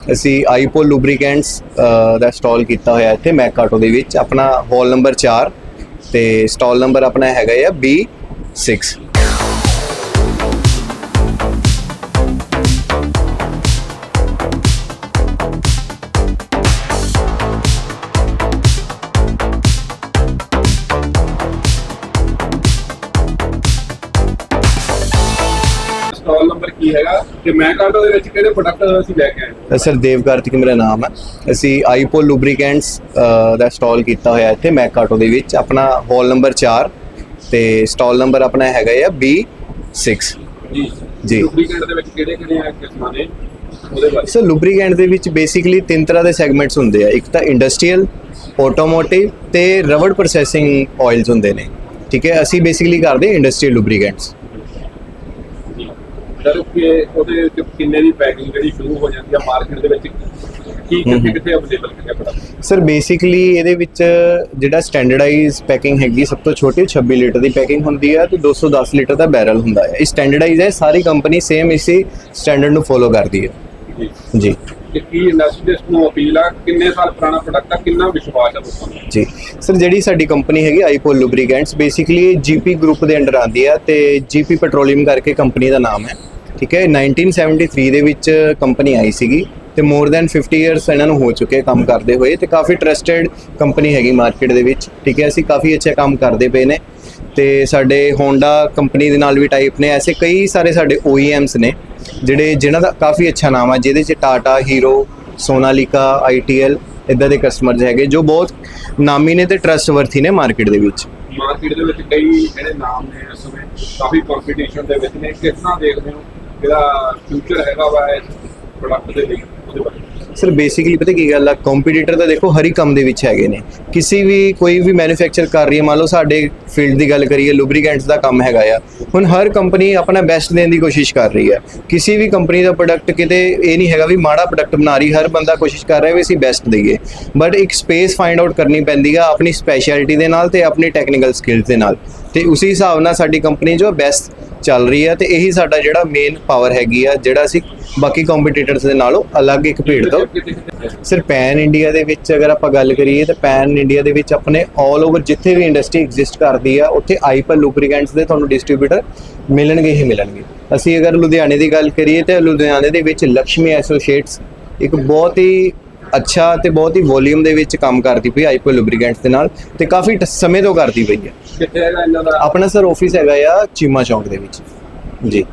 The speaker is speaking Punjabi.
ਅਸੀਂ ਆਈਪੋ ਲੂਬਰੀਕੈਂਟਸ ਦਾ ਸਟਾਲ ਕੀਤਾ ਹੋਇਆ ਇੱਥੇ ਮੈਕਾਟੋ ਦੇ ਵਿੱਚ, ਆਪਣਾ ਹਾਲ ਨੰਬਰ 4 ਤੇ ਸਟਾਲ ਨੰਬਰ ਆਪਣਾ ਹੈਗਾ ਆ B6 ਕੀ ਹੈਗਾ ਤੇ ਮੈਂ ਕਾਂਟੋ ਦੇ ਵਿੱਚ ਕਿਹੜੇ ਪ੍ਰੋਡਕਟ ਅਸੀਂ ਲੈ ਕੇ ਆਏ ਹਾਂ? ਸਰ ਦੇਵ ਕਾਰਤਿਕ ਮੇਰਾ ਨਾਮ ਹੈ। ਅਸੀਂ ਆਈਪੋਲ ਲੂਬਰੀਕੈਂਟਸ ਦਾ ਸਟਾਲ ਕੀਤਾ ਹੋਇਆ ਇੱਥੇ ਮੈਕਾਟੋ ਦੇ ਵਿੱਚ। ਆਪਣਾ ਹਾਲ ਨੰਬਰ 4 ਤੇ ਸਟਾਲ ਨੰਬਰ ਆਪਣਾ ਹੈਗਾ ਆ B6 ਜੀ। ਜੀ। ਲੁਬਰੀਕੈਂਟ ਦੇ ਵਿੱਚ ਕਿਹੜੇ ਕਿਹੜੇ ਆ ਕਿਸਮਾਂ ਦੇ? ਸਰ ਲੂਬਰੀਕੈਂਟ ਦੇ ਵਿੱਚ ਬੇਸਿਕਲੀ ਤਿੰਨ ਤਰ੍ਹਾਂ ਦੇ ਸੈਗਮੈਂਟਸ ਹੁੰਦੇ ਆ। ਇੱਕ ਤਾਂ ਇੰਡਸਟਰੀਅਲ ਆਟੋਮੋਟਿਵ ਤੇ ਰਬੜ ਪ੍ਰੋਸੈਸਿੰਗ ਆਇਲਸ ਹੁੰਦੇ ਨੇ। ਠੀਕ ਹੈ? ਅਸੀਂ ਬੇਸਿਕਲੀ ਕਰਦੇ ਇੰਡਸਟਰੀਅਲ ਲੂਬਰੀਕੈਂਟਸ। ਸਰ ਕਿ ਉਹਦੇ ਵਿੱਚ ਕਿੰਨੇ ਦੀ ਪੈਕਿੰਗ ਜਿਹੜੀ ਸ਼ੁਰੂ ਹੋ ਜਾਂਦੀ ਆ ਮਾਰਕੀਟ ਦੇ ਵਿੱਚ ਕੀ। ਕਿੱਥੇ ਕਿੱਥੇ ਅਵੇਲੇਬਲ ਕਿੱਥੇ ਪ੍ਰੋਡਕਟ ਸਰ ਬੇਸਿਕਲੀ ਇਹਦੇ ਵਿੱਚ ਜਿਹੜਾ ਸਟੈਂਡਰਡਾਈਜ਼ ਪੈਕਿੰਗ ਹੈਗੀ ਸਭ ਤੋਂ ਛੋਟੀ 26 ਲੀਟਰ ਦੀ ਪੈਕਿੰਗ ਹੁੰਦੀ ਹੈ ਤੇ 210 ਲੀਟਰ ਦਾ ਬੈਰਲ ਹੁੰਦਾ ਹੈ ਇਹ ਸਟੈਂਡਰਡਾਈਜ਼ ਹੈ ਸਾਰੀ ਕੰਪਨੀ ਸੇਮ ਇਸੇ ਸਟੈਂਡਰਡ ਨੂੰ ਫੋਲੋ ਕਰਦੀ ਹੈ। ਜੀ। ਕਿ ਇੰਡਸਟਰੀਸਟ ਨੂੰ ਅਪੀਲ ਆ? ਕਿੰਨੇ ਸਾਲ ਪੁਰਾਣਾ ਪ੍ਰੋਡਕਟ ਆ? ਕਿੰਨਾ ਵਿਸ਼ਵਾਸ ਆ ਲੋਕਾਂ ਨੂੰ? ਜੀ। ਸਰ ਜਿਹੜੀ ਸਾਡੀ ਕੰਪਨੀ ਹੈਗੀ IPOL lubricants basically GP group ਦੇ ਅੰਡਰ ਆਉਂਦੀ ਹੈ ਤੇ ਜੀਪੀ ਪੈਟਰੋਲੀਅਮ ਕਰਕੇ ਕੰਪਨੀ ਦਾ ਨਾਮ ਹੈ। ਠੀਕ ਹੈ 1973 ਦੇ ਵਿੱਚ ਕੰਪਨੀ ਆਈ ਸੀਗੀ ਤੇ ਮੋਰ ਦੈਨ 50 ਇਅਰਸ ਇਹਨਾਂ ਨੂੰ ਹੋ ਚੁੱਕੇ ਕੰਮ ਕਰਦੇ ਹੋਏ ਤੇ ਕਾਫੀ ਟਰਸਟਡ ਕੰਪਨੀ ਹੈਗੀ ਮਾਰਕੀਟ ਦੇ ਵਿੱਚ, ਠੀਕ ਹੈ, ਅਸੀਂ ਕਾਫੀ ਅੱਛਾ ਕੰਮ ਕਰਦੇ ਪਏ ਨੇ ਤੇ ਸਾਡੇ ਹੋਂਡਾ ਕੰਪਨੀ ਦੇ ਨਾਲ ਵੀ ਟਾਈਪ ਨੇ, ਐਸੇ ਕਈ ਸਾਰੇ ਸਾਡੇ OEMs ਨੇ ਜਿਹੜੇ, ਜਿਨ੍ਹਾਂ ਦਾ ਕਾਫੀ ਅੱਛਾ ਨਾਮ ਆ, ਜਿਹਦੇ ਚ ਟਾਟਾ ਹੀਰੋ ਸੋਨਾਲੀਕਾ ITL ਇਦਾਂ ਦੇ ਕਸਟਮਰਸ ਹੈਗੇ ਜੋ ਬਹੁਤ ਨਾਮੀ ਨੇ ਤੇ ਟਰਸਟਵਰਥੀ ਨੇ ਮਾਰਕੀਟ ਦੇ ਵਿੱਚ। ਮਾਰਕੀਟ ਦੇ ਵਿੱਚ ਕਈ ਜਿਹੜੇ ਨਾਮ ਨੇ ਇਸ ਸਮੇਂ, ਕਾਫੀ ਕੰਪੀਟੀਸ਼ਨ ਦੇ ਵਿੱਚ ਨੇ, ਕਿਸ ਤਰ੍ਹਾਂ ਦੇਖਦੇ ਹੋ? ਜਿਹੜਾ ਫਿਊਚਰ ਹੈਗਾ ਵਾ ਇਸ ਪ੍ਰੋਡਕਟ ਦੇ ਲਈ ਉਹਦੇ ਬਾਰੇ। ਸਰ ਬੇਸਿਕਲੀ ਪਤਾ ਕੀ ਗੱਲ ਆ ਕੰਪੀਟੀਟਰ ਤਾਂ ਦੇਖੋ ਹਰ ਇੱਕ ਕੰਮ ਦੇ ਵਿੱਚ ਹੈਗੇ ਨੇ। ਕਿਸੇ ਵੀ, ਕੋਈ ਵੀ ਮੈਨੂਫੈਕਚਰ ਕਰ ਰਹੀ ਹੈ, ਮੰਨ ਲਓ ਸਾਡੇ ਫੀਲਡ ਦੀ ਗੱਲ ਕਰੀਏ ਲੂਬਰੀਕੈਂਟਸ ਦਾ ਕੰਮ ਹੈਗਾ ਆ। ਹੁਣ ਹਰ ਕੰਪਨੀ ਆਪਣਾ ਬੈਸਟ ਦੇਣ ਦੀ ਕੋਸ਼ਿਸ਼ ਕਰ ਰਹੀ ਹੈ। ਕਿਸੇ ਵੀ ਕੰਪਨੀ ਦਾ ਪ੍ਰੋਡਕਟ ਕਿਤੇ ਇਹ ਨਹੀਂ ਹੈਗਾ ਵੀ ਮਾੜਾ ਪ੍ਰੋਡਕਟ ਬਣਾ ਰਹੀ, ਹਰ ਬੰਦਾ ਕੋਸ਼ਿਸ਼ ਕਰ ਰਿਹਾ ਵੀ ਅਸੀਂ ਬੈਸਟ ਦਈਏ। ਬਟ ਇੱਕ ਸਪੇਸ ਫਾਈਂਡ ਆਊਟ ਕਰਨੀ ਪੈਂਦੀ ਆ ਆਪਣੀ ਸਪੈਸ਼ਲਿਟੀ ਦੇ ਨਾਲ ਤੇ ਆਪਣੀ ਟੈਕਨੀਕਲ ਸਕਿੱਲਸ ਦੇ ਨਾਲ। ਤੇ ਉਸੇ ਹਿਸਾਬ ਨਾਲ ਸਾਡੀ ਕੰਪਨੀ ਜੋ ਬੈਸਟ ਚੱਲ ਰਹੀ ਹੈ ਤੇ ਇਹੀ ਸਾਡਾ ਜਿਹੜਾ ਮੇਨ ਪਾਵਰ ਹੈਗੀ ਆ, ਜਿਹੜਾ ਅਸੀਂ ਬਾਕੀ ਕੰਪੀਟੀਟਰਸ ਦੇ ਨਾਲੋਂ ਅਲੱਗ ਇੱਕ ਭੀੜ ਤੋਂ ਸਿਰ ਪੈਨ ਇੰਡੀਆ ਦੇ ਵਿੱਚ ਅਗਰ ਆਪਾਂ ਗੱਲ ਕਰੀਏ ਤਾਂ ਪੈਨ ਇੰਡੀਆ ਦੇ ਵਿੱਚ ਆਪਣੇ 올 ਓਵਰ ਜਿੱਥੇ ਵੀ ਇੰਡਸਟਰੀ ਐਗਜ਼ਿਸਟ ਕਰਦੀ ਆ ਉੱਥੇ ਆਈਪਰ ਲੁਬਰੀਕੈਂਟਸ ਦੇ ਤੁਹਾਨੂੰ ਡਿਸਟ੍ਰੀਬਿਊਟਰ ਮਿਲਣਗੇ ਹੀ ਮਿਲਣਗੇ। ਅਸੀਂ ਅਗਰ ਲੁਧਿਆਣੇ ਦੀ ਗੱਲ ਕਰੀਏ ਤਾਂ ਲੁਧਿਆਣੇ ਦੇ ਵਿੱਚ ਲక్ష్ਮੀ ਐਸੋਸੀਏਟਸ ਇੱਕ ਬਹੁਤ ਹੀ ਅੱਛਾ ਤੇ ਬਹੁਤ ਹੀ ਵੋਲਿਊਮ ਦੇ ਵਿੱਚ ਕੰਮ ਕਰਦੀ ਪਈ ਆਈਪੋ ਲੁਬਰੀਕੈਂਟਸ ਦੇ ਨਾਲ ਤੇ ਕਾਫੀ ਸਮੇਂ ਤੋਂ ਕਰਦੀ ਪਈ ਹੈ ਆਪਣਾ ਸਰ ਆਫਿਸ ਹੈਗਾ ਆ ਚੀਮਾ ਚੌਂਕ ਦੇ ਵਿੱਚ। ਜੀ।